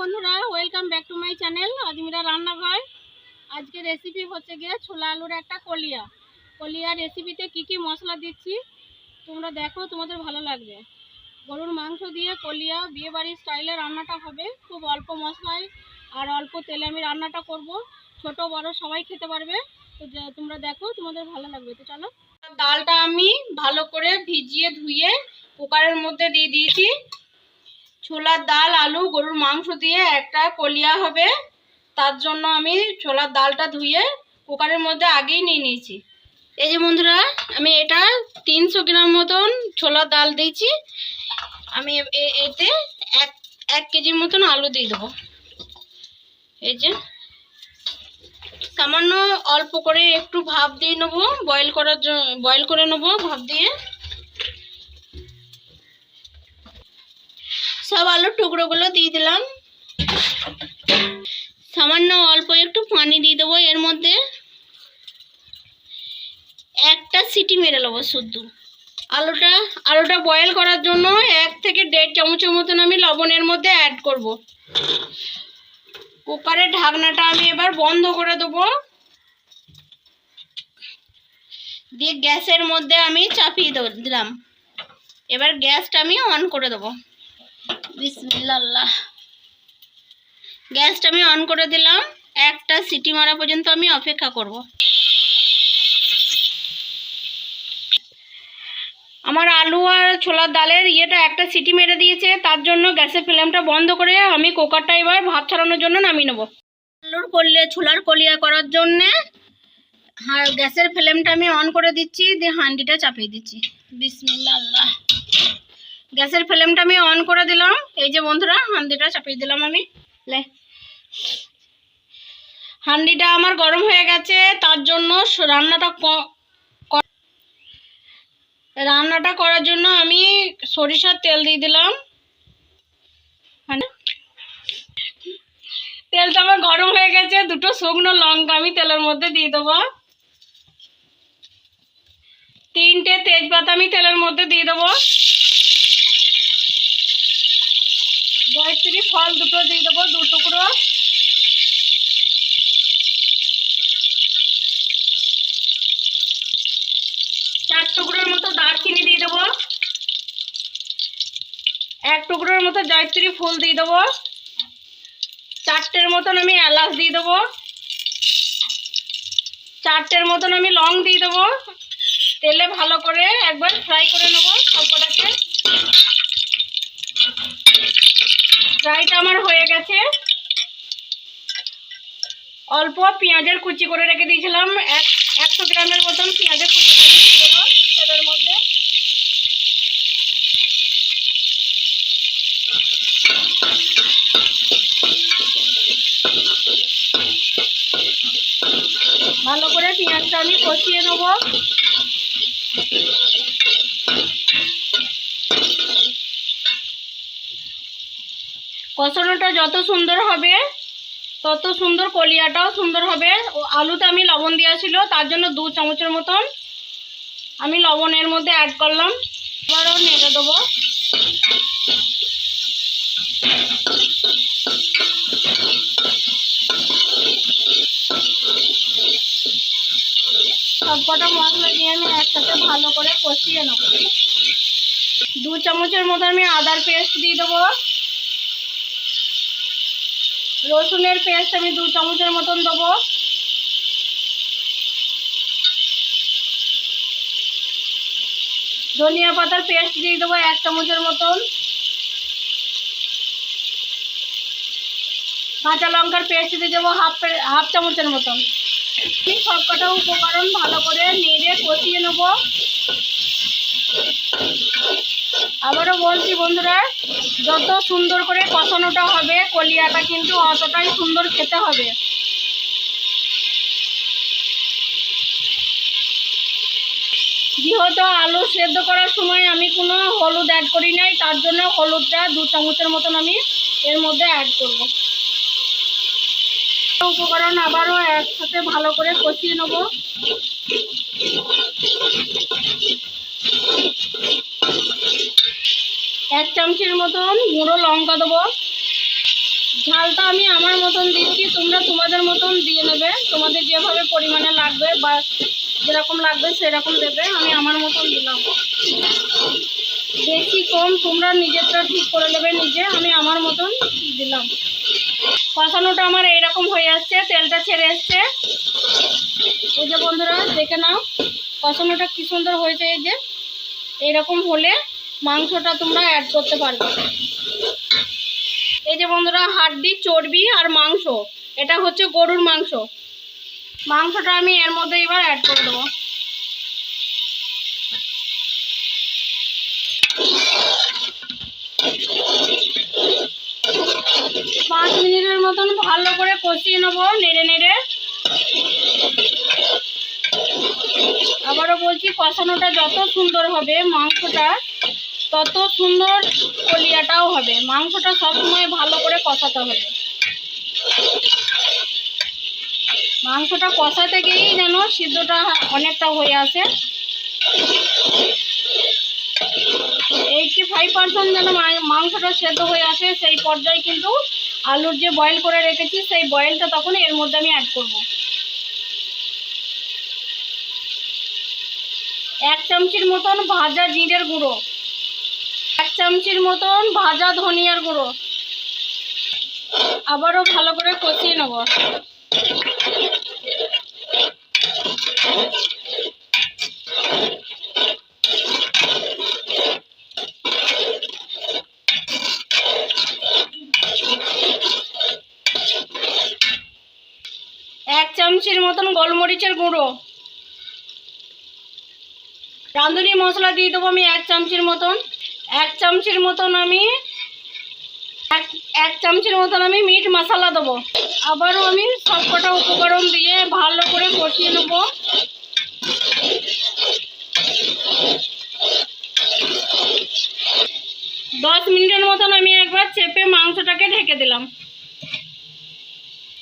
বন্ধুরা welcome back to my channel Ajmira রান্নাঘর। আজকে রেসিপি হচ্ছে গিয়ে ছোলা আলুর একটা কলিয়া। কলিয়া রেসিপিতে কি কি মশলা দিচ্ছি, তোমরা দেখো, তোমাদের ভালো লাগবে। গরুর মাংস দিয়ে কলিয়া, বিয়েবাড়ির স্টাইলে রান্নাটা হবে, খুব অল্প মশলায়, আর অল্প তেলে আমি রান্নাটা করব। ছোট, বড় সবাই খেতে পারবে। তো তোমরা দেখো, তোমাদের ভালো লাগবে। তো চলো। ডালটা আমি ভালো করে ভিজিয়ে ধুয়ে কুকারের মধ্যে দিয়ে দিয়েছি। ছোলার ডাল, আলু, গরুর মাংস দিয়ে একটা কলিয়া হবে। তার জন্য আমি ছোলার ডালটা ধুয়ে কুকারের মধ্যে আগেই নিয়ে নিয়েছি। এই যে বন্ধুরা, আমি এটা তিনশো গ্রাম মতন ছোলার ডাল দিয়েছি। আমি এতে এক এক কেজির মতন আলু দিয়ে দেবো। এই যে, সামান্য অল্প করে একটু ভাপ দিয়ে নেব বয়েল করার জন্য বয়েল করে নেব ভাপ দিয়ে। সব আলুর টুকরোগুলো দিয়ে দিলাম। সামান্য অল্প একটু পানি দিয়ে দেবো এর মধ্যে। একটা সিটি মেরে নেব শুদ্ধ আলুটা আলুটা বয়েল করার জন্য এক থেকে দেড় চামচের মতন আমি লবণের মধ্যে অ্যাড করব। কুকারের ঢাকনাটা আমি এবার বন্ধ করে দেবো। দিয়ে গ্যাসের মধ্যে আমি চাপিয়ে দিলাম। এবার গ্যাসটা আমি অন করে দেবো। বিসমিল্লাহ। গ্যাসটা আমি অন করে দিলাম। একটা সিটি মারা পর্যন্ত আমি অপেক্ষা করব। আমার আলু আর ছোলার ডালের ইয়েটা একটা সিটি মেরে দিয়েছে, তার জন্য গ্যাসের ফ্লেমটা বন্ধ করে আমি কুকারটা এবার ভাত ছাড়ানোর জন্য নামিয়ে নেব। আলুর কলিয়া, ছোলার কলিয়া করার জন্যে গ্যাসের ফ্লেমটা আমি অন করে দিচ্ছি, দিয়ে হাঁডিটা চাপিয়ে দিচ্ছি। বিসমিল্লা আল্লাহ গ্যাসের ফ্লেমটা আমি অন করে দিলাম। এই যে বন্ধুরা, হান্ডিটা চাপিয়ে দিলাম আমি। লে। হান্ডিটা আমার গরম হয়ে গেছে, তার জন্য রান্নাটা রান্নাটা করার জন্য আমি সরিষার তেল দিয়ে দিলাম। তেলটা আমার গরম হয়ে গেছে, দুটো শুকনো লঙ্কা আমি তেলের মধ্যে দিয়ে দেবো। তিনটে তেজপাতা আমি তেলের মধ্যে দিয়ে দেবো। জয়ত্রী ফল দুটো দিয়ে দেবো, দু টুকরো। চার টুকরোর মতো দারচিনি দিয়ে দেবো। এক টুকরোর মতো জয়ত্রী ফুল দিয়ে দেবো। চারটের মতন আমি এলাচ দিয়ে দেবো। চারটের মতন আমি লং দিয়ে দেবো। তেলে ভালো করে একবার ফ্রাই করে নেব সবকটাকে। ফ্রাইটা আমার হয়ে গেছে। অল্প পেঁয়াজের কুচি করে রেখে দিয়েছিলাম। এক, একশো গ্রামের মতন পেঁয়াজের কুচি করে দেবো ভালো করে পেঁয়াজটা আমি কষিয়ে নেব। কষানোটা যত সুন্দর হবে, তত সুন্দর কলিয়াটাও সুন্দর হবে। ও আলুতে আমি লবণ দেওয়া ছিল তার জন্য দু চামচের মতন আমি লবণের মধ্যে অ্যাড করলাম। আবারও নেড়ে দেবো। সবকটা মশলা দিয়ে আমি একসাথে ভালো করে কষিয়ে নেব। দু চামচের মতো আমি আদার পেস্ট দিয়ে দেবো। রসুনের পেস্ট আমি দু চামচের মতন দেবো। ধনিয়া পাতার পেস্ট দিয়ে দেবো এক চামচের মতন। কাঁচা লঙ্কার পেস্ট দিয়ে দেবো হাফ হাফ চামচের মতন। আমি সবকটা উপকরণ ভালো করে নেড়ে কষিয়ে নেব। আবারও বলছি বন্ধুরা, যত সুন্দর করে কষানোটা হবে, কলিয়াটা কিন্তু অতটাই সুন্দর খেতে হবে। যেহেতু আলু সেদ্ধ করার সময় আমি কোনো হলুদ অ্যাড করি নাই, তার জন্য হলুদটা দু চামচের মতন আমি এর মধ্যে অ্যাড করব। উপকরণ আবারও একসাথে ভালো করে কষিয়ে নেব। এক চামচের মতন গুঁড়ো লঙ্কা দেবো। ঝালটা আমি আমার মতন দিচ্ছি, তোমরা তোমাদের মতন দিয়ে নেবে। তোমাদের যেভাবে পরিমাণে লাগবে বা যেরকম লাগবে সেরকম দেবে, আমি আমার মতন দিলাম। বেশি কম তোমরা নিজেরটা ঠিক করে নেবে, নিজে আমি আমার মতন দিলাম। কষানোটা আমার এইরকম হয়ে আসছে, তেলটা ছেড়ে এসছে। এই যে বন্ধুরা, দেখে নাও কষানোটা কি সুন্দর হয়েছে এই যে। এইরকম হলে মাংসটা তোমরা অ্যাড করতে পারবে। এই যে বন্ধুরা, হাড্ডি, চর্বি আর মাংস, এটা হচ্ছে গরুর মাংস। মাংসটা আমি এর মধ্যে এবার অ্যাড করে দেবো। পাঁচ মিনিটের মতন ভালো করে কষিয়ে নেব, নেড়ে নেড়ে। আবারও বলছি, কষানোটা যত সুন্দর হবে মাংসটা, তত সুন্দর কলিয়াটাও হবে। মাংসটা সবসময় ভালো করে কষাতে হবে। মাংসটা কষাতে গিয়েই যেন সিদ্ধটা অনেকটা হয়ে আসে। এইটটি ফাইভ পার্সেন্ট যেন মাংসটা সেদ্ধ হয়ে আসে, সেই পর্যায়ে কিন্তু আলুর যে বয়েল করে রেখেছি, সেই বয়েলটা তখন এর মধ্যে আমি অ্যাড করব। এক চামচির মতন ভাজা জিরের গুঁড়ো। এক চামচির মতন ভাজা ধনিয়ার গুঁড়ো। আবারও ভালো করে কষিয়ে নেব। এক চামচির মতন গোলমরিচের গুঁড়ো। রাঁধুনি মশলা দিয়ে দেবো আমি এক চামচির মতন। এক চামচির মতন আমি এক এক চামচির মতন আমি মিট মশলা দেবো। আবারও আমি সবকটা উপকরণ দিয়ে ভালো করে কষিয়ে নেব। দশ মিনিটের মতন আমি একবার চেপে মাংসটাকে ঢেকে দিলাম।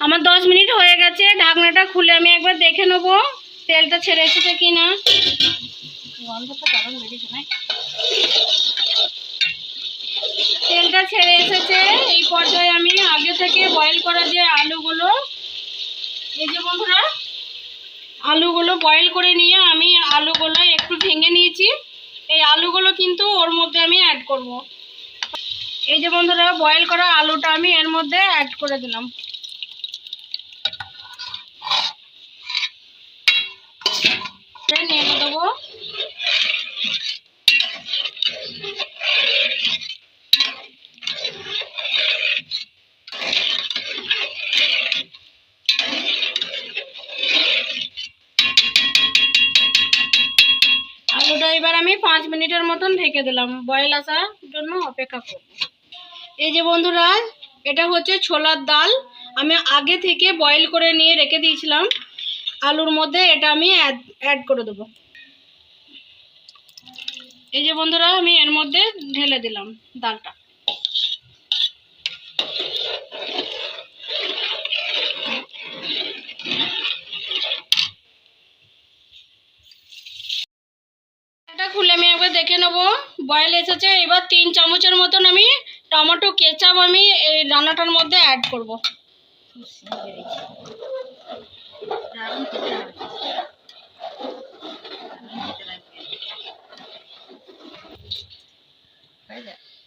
আমার দশ মিনিট হয়ে গেছে, ঢাকনাটা খুলে আমি একবার দেখে নেব, তেলটা ছেড়ে এসেছে কি না গন্ধটা দারুণ না তেলটা ছেড়ে এসেছে। এই পর্যায়ে আমি আগে থেকে বয়েল করা যে আলুগুলো, এই যে বন্ধুরা, আলুগুলো বয়েল করে নিয়ে আমি আলুগুলো একটু ভেঙে নিয়েছি। এই আলুগুলো কিন্তু ওর মধ্যে আমি অ্যাড করব। এই যে বন্ধুরা বয়েল করা আলুটা আমি এর মধ্যে অ্যাড করে দিলাম। এবার আমি পাঁচ মিনিটের মতন ঢেকে দিলাম। বয়েল আসার জন্য অপেক্ষা করব। এই যে বন্ধুরা, এটা হচ্ছে ছোলার ডাল। আমি আগে থেকে বয়েল করে নিয়ে রেখে দিয়েছিলাম। আলুর মধ্যে এটা আমি অ্যাড করে দেবো। এই যে বন্ধুরা, আমি এর মধ্যে ঢেলে দিলাম ডালটা। খুলে আমি একবার দেখে নেব। বয়েল এসেছে এবার তিন চামচের মতন আমি টমেটো কেচাপ আমি এই রান্নাটার মধ্যে অ্যাড করব।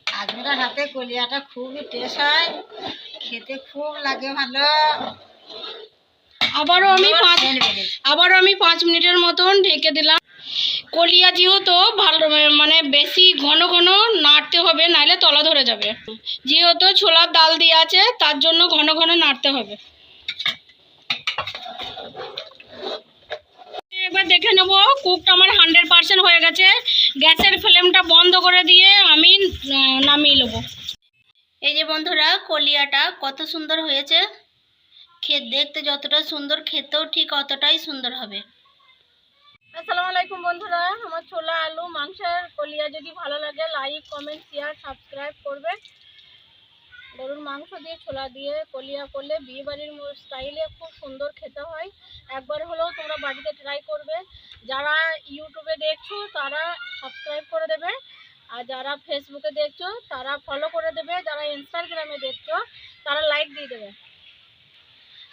আজমিরার হাতে কলিয়াটা খুবই টেস্ট হয় খেতে খুব লাগে ভালো। আবারও আমি পাঁচ আবারও আমি পাঁচ মিনিটের মতন ঢেকে দিলাম। কলিয়া যেহেতু ভালো মানে বেশি ঘন ঘন নাড়তে হবে, নাহলে তলা ধরে যাবে। যেহেতু ছোলার ডাল দিয়ে আছে, তার জন্য ঘন ঘন নাড়তে হবে। এবার দেখে নেব কুকটা আমার হান্ড্রেড পার্সেন্ট হয়ে গেছে। গ্যাসের ফ্লেমটা বন্ধ করে দিয়ে আমি নামিয়ে নেব। এই যে বন্ধুরা, কলিয়াটা কত সুন্দর হয়েছে। খেত দেখতে যতটা সুন্দর, খেতেও ঠিক অতটাই সুন্দর হবে। আসসালামু আলাইকুম বন্ধুরা, আমার ছোলা আলু, মাংসের কলিয়া যদি ভালো লাগে লাইক কমেন্ট শেয়ার সাবস্ক্রাইব করবে। গরুর মাংস দিয়ে ছোলা দিয়ে কলিয়া করলে বিয়ে বাড়ির স্টাইলে খুব সুন্দর খেতে হয়। একবার হলেও তোমরা বাড়িতে ট্রাই করবে। যারা ইউটিউবে দেখছ, তারা সাবস্ক্রাইব করে দেবে। আর যারা ফেসবুকে দেখছ, তারা ফলো করে দেবে। যারা ইনস্টাগ্রামে দেখছ, তারা লাইক দিয়ে দেবে।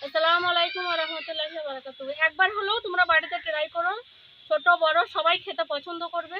আসসালামু আলাইকুম রহমতুল্লাহি বারাকাতুহু। একবার হলেও তোমরা বাড়িতে ট্রাই করো। ছোট বড় সবাই খেতে পছন্দ করবে।